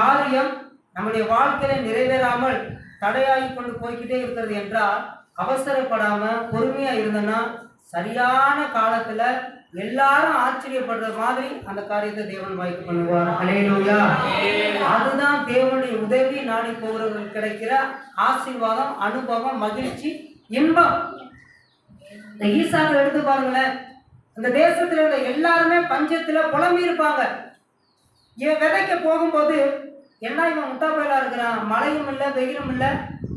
காரியம் நம்முடைய வாழ்க்கையில நிறைவேறாமல் தடையாகி கொண்டு போய்க்கிட்டே இருக்கிறது என்றால் அவசரப்படாம பொறுமையா இருந்தோன்னா சரியான காலத்துல எல்லாரும் ஆச்சரியப்படுற மாதிரி அந்த காரியத்தை தேவன் வாய்ப்பு பண்ணுவார். அலையிலூயா அதுதான் தேவனுடைய உதவி. நாடி போகிறவர்களுக்கு கிடைக்கிற ஆசீர்வாதம் அனுபவம் மகிழ்ச்சி இன்பம். இந்த ஈசாவை எடுத்து பாருங்களேன். அந்த தேசத்துல உள்ள எல்லாருமே பஞ்சத்துல புலம்பி இருப்பாங்க இவன் விதைக்க போகும்போது என்ன இவன் முட்டா பயலா இருக்கிறான் மழையும் இல்லை வெயிலும் இல்லை.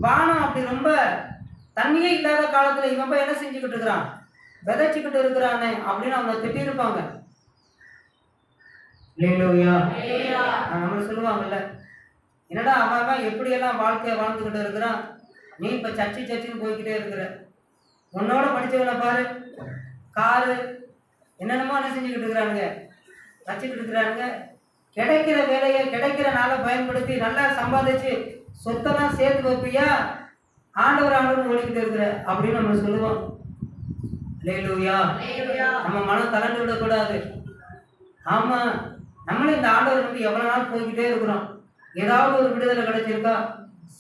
வானம் அப்படி ரொம்ப தண்ணியே இல்லாத காலத்தில் இவன் போய் என்ன செஞ்சுக்கிட்டு இருக்கிறான்? விதைச்சிக்கிட்டு இருக்கிறானே அப்படின்னு அவங்க திட்டிருப்பாங்க நம்ம சொல்லுவாங்கல்ல. என்னடா அவன் அவன் எப்படியெல்லாம் வாழ்க்கையை வாழ்ந்துக்கிட்டு இருக்கிறான்? நீ இப்போ சச்சி சச்சின்னு போய்க்கிட்டே இருக்கிற. உன்னோட படித்தவனை பாரு. காரு. என்னென்னமோ என்ன செஞ்சுக்கிட்டு இருக்கிறானுங்க. வச்சுக்கிட்டு இருக்கிறானுங்க. கிடைக்கிற வேலையை கிடைக்கிற நாளை பயன்படுத்தி நல்லா சம்பாதிச்சு சொத்தெல்லாம் சேர்த்து வைப்பியா? ஆண்டவர் ஆண்டவர் ஓடிக்கிட்டு இருக்கிற அப்படின்னு நம்ம சொல்லுவோம். லேலூயா நம்ம மனம் கலந்து விடக்கூடாது. ஆமா நம்மளும் இந்த ஆண்டவர் வந்து எவ்வளவு நாள் போய்கிட்டே இருக்கிறோம். ஏதாவது ஒரு விடுதலை கிடைச்சிருக்கா?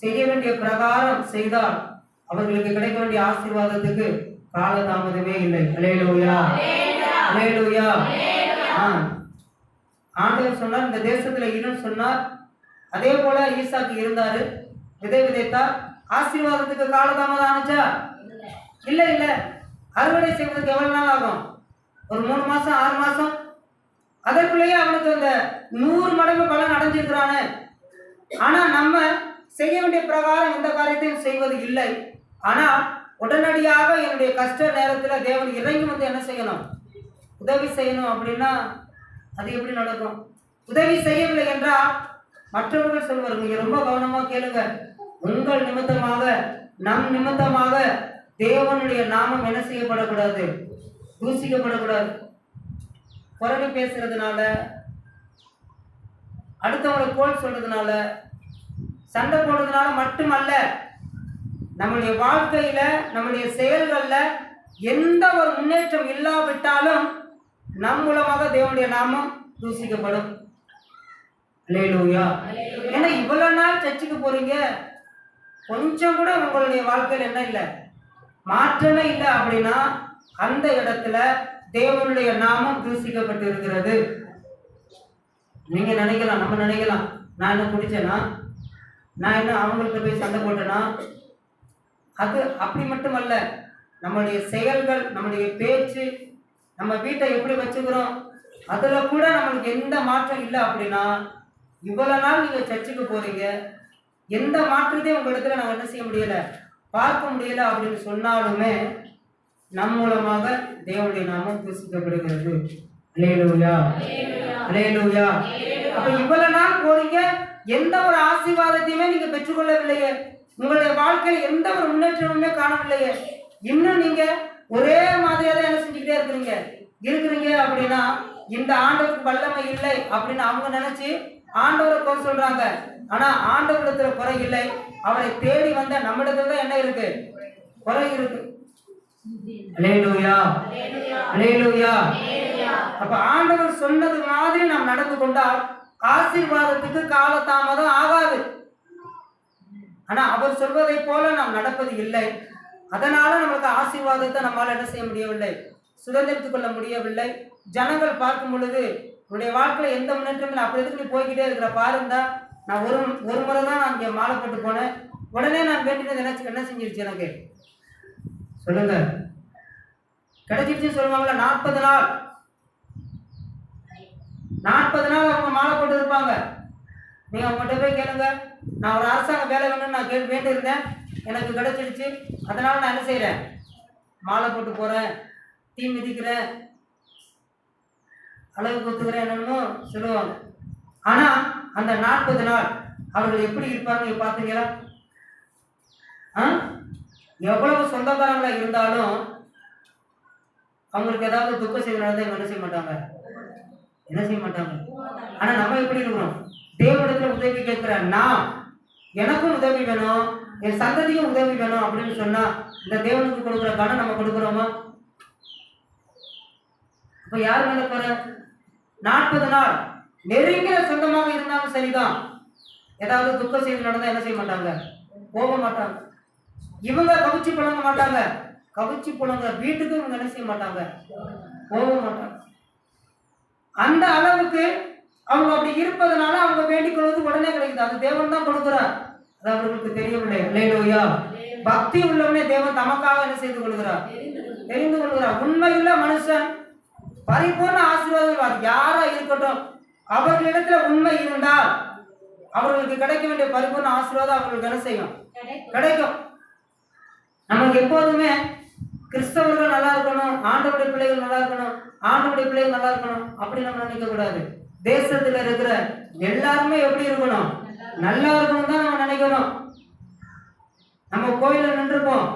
செய்ய வேண்டிய பிரகாரம் செய்தால் அவர்களுக்கு கிடைக்க வேண்டிய ஆசீர்வாதத்துக்கு கால தாமதமே இல்லை அலேலூயா அலேலூயா ஆ. ஆண்டவர் சொன்னார் இந்த தேசத்துல இருன்னு சொன்னார். அதே போல ஈசாக்கு இருந்தாரு. விதை விதைத்தார். ஆசீர்வாதத்துக்கு காலதாமதம் ஆனுச்சா? இல்ல இல்ல. அறுவடை செய்வதற்கு எவ்வளவு நாள் ஆகும்? ஒரு மூணு மாசம் ஆறு மாசம்? அதற்குள்ளேயே அவனுக்கு அந்த நூறு மடங்கு பலன் அடைஞ்சிருக்கிறானே. ஆனா நம்ம செய்ய வேண்டிய பிரகாரம் எந்த காரியத்தையும் செய்வது இல்லை. ஆனா உடனடியாக என்னுடைய கஷ்ட நேரத்துல தேவன் இறங்கி வந்து என்ன செய்யணும்? உதவி செய்யணும் அப்படின்னா அது எப்படி நடக்கும்? உதவி செய்யவில்லை என்றால் மற்றவர்கள் சொல்வார்கள் நீங்க ரொம்ப கவனமா கேளுங்க. உங்கள் நிமித்தமாக நம் நிமித்தமாக தேவனுடைய நாமம் என்ன செய்யப்படக்கூடாது? தூசிக்கப்படக்கூடாது. குரலி பேசுறதுனால அடுத்தவங்களை கோல் சொல்றதுனால சண்டை போடுறதுனால மட்டுமல்ல நம்முடைய வாழ்க்கையில நம்முடைய செயல்களில் எந்த ஒரு முன்னேற்றம் இல்லாவிட்டாலும் நம் மூலமாக தேவனுடைய நாமம் தூசிக்கப்படும். அல்லேலூயா. ஏன்னா இவ்வளவு நாள் சர்ச்சுக்கு போறீங்க கொஞ்சம் கூட உங்களுடைய வாழ்க்கையில் என்ன இல்லை? மாற்றமே இல்லை அப்படின்னா அந்த இடத்துல தேவனுடைய நாமம் தூசிக்கப்பட்டு இருக்கிறது நீங்க நினைக்கலாம் நம்ம நினைக்கலாம். நான் என்ன குடிச்சேனா? நான் என்ன அவங்கள்ட்ட போய் சண்டை போட்டேனா? அது அப்படி மட்டுமல்ல நம்மளுடைய செயல்கள் நம்மளுடைய பேச்சு நம்ம வீட்டை எப்படி வச்சுக்கிறோம்? அதில் கூட நம்மளுக்கு எந்த மாற்றம் இல்லை அப்படின்னா இவ்வளோ நாள் நீங்கள் சர்ச்சுக்கு போகிறீங்க எந்த மாற்றத்தையும் உங்கள் இடத்துல நாங்கள் என்ன செய்ய முடியலை? பார்க்க முடியலை அப்படின்னு சொன்னாலுமே நம் மூலமாக தேவனுடைய நாமம் தூசிக்கப்படுகிறது அலையலூயா அலையலூயா அப்போ இவ்வளோ நாள் போறீங்க எந்த ஒரு ஆசீர்வாதத்தையுமே நீங்கள் பெற்றுக்கொள்ளவில்லையே. உங்களுடைய வாழ்க்கையில் எந்த ஒரு முன்னேற்றமுமே காணவில்லையே. இன்னும் நீங்கள் ஒரே மாதிரியாக தான் என்ன செஞ்சுக்கிட்டே இருக்கிறீங்க? இருக்கிறீங்க அப்படின்னா இந்த ஆண்டவருக்கு வல்லமை இல்லை அப்படின்னு அவங்க நினைச்சு ஆண்டவரை குறை சொல்றாங்க. ஆனா ஆண்டவரிடத்துல குறை இல்லை. அவரை தேடி வந்த நம்மிடத்துல தான் என்ன இருக்கு? குறை இருக்கு. அப்ப ஆண்டவர் சொன்னது மாதிரி நாம் நடந்து கொண்டால் ஆசீர்வாதத்துக்கு காலதாமதம் ஆகாது. ஆனா அவர் சொல்வதை போல நாம் நடப்பது இல்லை. அதனால நமக்கு ஆசீர்வாதத்தை நம்மால் என்ன செய்ய முடியவில்லை? சுதந்திரித்துக் கொள்ள முடியவில்லை. ஜனங்கள் பார்க்கும் பொழுது உன்னுடைய வாழ்க்கையில் எந்த முன்னேற்றமும் இல்லை. அப்படி எதுக்கு போய்கிட்டே இருக்கிற? பாருந்தா நான் ஒரு ஒரு முறை தான் நான் இங்கே மாலை போட்டு போனேன். உடனே நான் வேண்டினது என்ன என்ன செஞ்சிருச்சு எனக்கு? சொல்லுங்க. கிடைச்சிருச்சுன்னு சொல்லுவாங்கல்ல நாற்பது நாள். நாற்பது நாள் அவங்க மாலை போட்டு இருப்பாங்க நீங்க அவங்ககிட்ட போய் கேளுங்க. நான் ஒரு அரசாங்க வேலை வேணும்னு நான் கேட்டு வேண்டியிருந்தேன். எனக்கு கிடைச்சிடுச்சு அதனால் நான் என்ன செய்கிறேன் மாலை போட்டு போகிறேன் தீ மிதிக்கிறேன் அளவு கொத்துக்கிறேன் என்னமோ சொல்லுவாங்க. ஆனால் அந்த நாற்பது நாள் அவர்கள் எப்படி இருப்பாங்க பார்த்தீங்களா ஆ? எவ்வளவு சொந்தக்காரங்களாக இருந்தாலும் அவங்களுக்கு ஏதாவது துக்க செய்தி என்ன செய்ய மாட்டாங்க? என்ன செய்ய மாட்டாங்க? ஆனால் நம்ம எப்படி இருக்கிறோம்? தேவனிடத்தில் உதவி கேட்கிற நான் எனக்கும் உதவி வேணும் என் சந்ததியும் உதவி வேணும் அப்படின்னு சொன்னா இந்த தேவனுக்கு கொடுக்குற கடன் நம்ம கொடுக்குறோமா? அப்ப யார் மேல போற நாற்பது நாள் நெருங்கிய சொந்தமாக இருந்தாலும் சரிதான். ஏதாவது துக்க செய்தி நடந்தா என்ன செய்ய மாட்டாங்க? போக மாட்டாங்க. இவங்க கவிச்சு புழங்க மாட்டாங்க. கவிச்சு புழங்க வீட்டுக்கு இவங்க என்ன செய்ய மாட்டாங்க? போக மாட்டாங்க. அந்த அளவுக்கு அவங்க அப்படி இருப்பதனால அவங்க வேண்டிக் கொள்வது உடனே கிடைக்குது. அது தேவன் தான் கொடுக்கிறார். அது அவர்களுக்கு தெரியவில்லை. இல்லையா பக்தி உள்ளவனே தேவன் தமக்காக என்ன செய்து கொள்கிறார்? தெரிந்து கொள்கிறார். உண்மையுள்ள மனுஷன் பரிபூர்ண ஆசீர்வாதம் யாரா இருக்கட்டும் அவர்களிடத்துல உண்மை இருந்தால் அவர்களுக்கு கிடைக்க வேண்டிய பரிபூர்ண ஆசீர்வாதம் அவர்களுக்கு என்ன செய்யும்? கிடைக்கும். நமக்கு எப்போதுமே கிறிஸ்தவர்கள் நல்லா இருக்கணும் ஆண்டவருடைய பிள்ளைகள் நல்லா இருக்கணும் ஆண்டவருடைய பிள்ளைகள் நல்லா இருக்கணும் அப்படி நம்ம நினைக்க கூடாது. தேசத்துல இருக்கிற எல்லாருமே எப்படி இருக்கணும்? நல்லா இருக்கணும் தான் நம்ம நினைக்கணும். நம்ம கோயில்ல நின்றுப்போம்.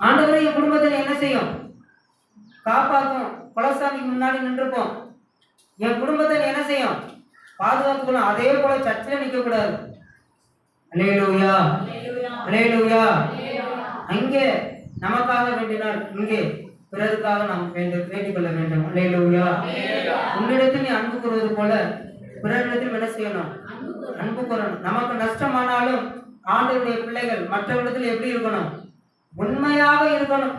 ஆண்டவரை என் குடும்பத்தை என்ன செய்யும்? காப்பாற்றும். குலசாமிக்கு முன்னாடி நின்றுப்போம். என் குடும்பத்தை என்ன செய்யும்? பாதுகாத்துக்கணும். அதே போல சர்ச்சில் நிற்க கூடாது அலேலூயா அலேலூயா அங்கே நமக்காக வேண்டினால் இங்கே. பிறருக்காக நாம் வேண்டும் வேண்டிக் கொள்ள வேண்டும் அலேலூயா உன்னிடத்தில் நீ அன்பு கூறுவது போல பிறரிடத்தில் என்ன செய்யணும்? அன்பு கூறணும். நமக்கு நஷ்டமானாலும் ஆண்டவருடைய பிள்ளைகள் மற்றவரிடத்தில் எப்படி இருக்கணும்? உண்மையாக இருக்கணும்.